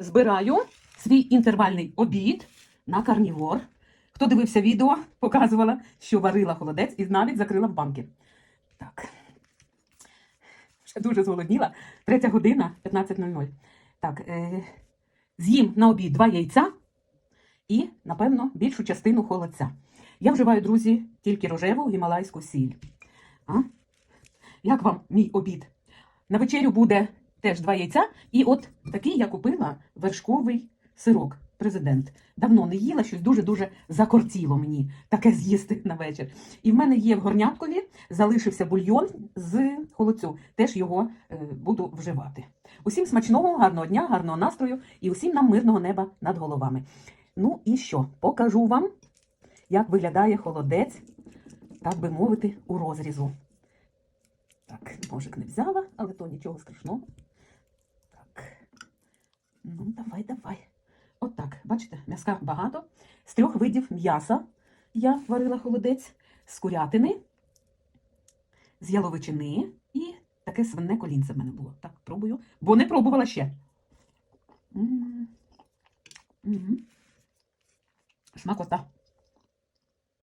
збираю свій інтервальний обід на карнівор. Хто дивився відео, показувала, що варила холодець і навіть закрила в банки. Так. Ще дуже зголодніла. Третя година 15.00. Так, е, з'їм на обід два яйця і, напевно, більшу частину холодця. Я вживаю, друзі, тільки рожеву гімалайську сіль. А? Як вам мій обід? На вечерю буде теж два яйця, і от такий я купила вершковий сирок. Президент. Давно не їла, щось дуже-дуже закортіло мені таке з'їсти на вечір. І в мене є в горняткові, залишився бульйон з холодцю. Теж його е, буду вживати. Усім смачного, гарного дня, гарного настрою і усім нам мирного неба над головами. Ну і що? Покажу вам, як виглядає холодець, так би мовити, у розрізу. Так, ножик не взяла, але то нічого страшного. Так. Ну, давай, давай. Отак, бачите, м'яска багато. З трьох видів м'яса я варила холодець, з курятини, з яловичини і таке свине колінце в мене було. Так, пробую, бо не пробувала ще. М. Мгм. Смакота.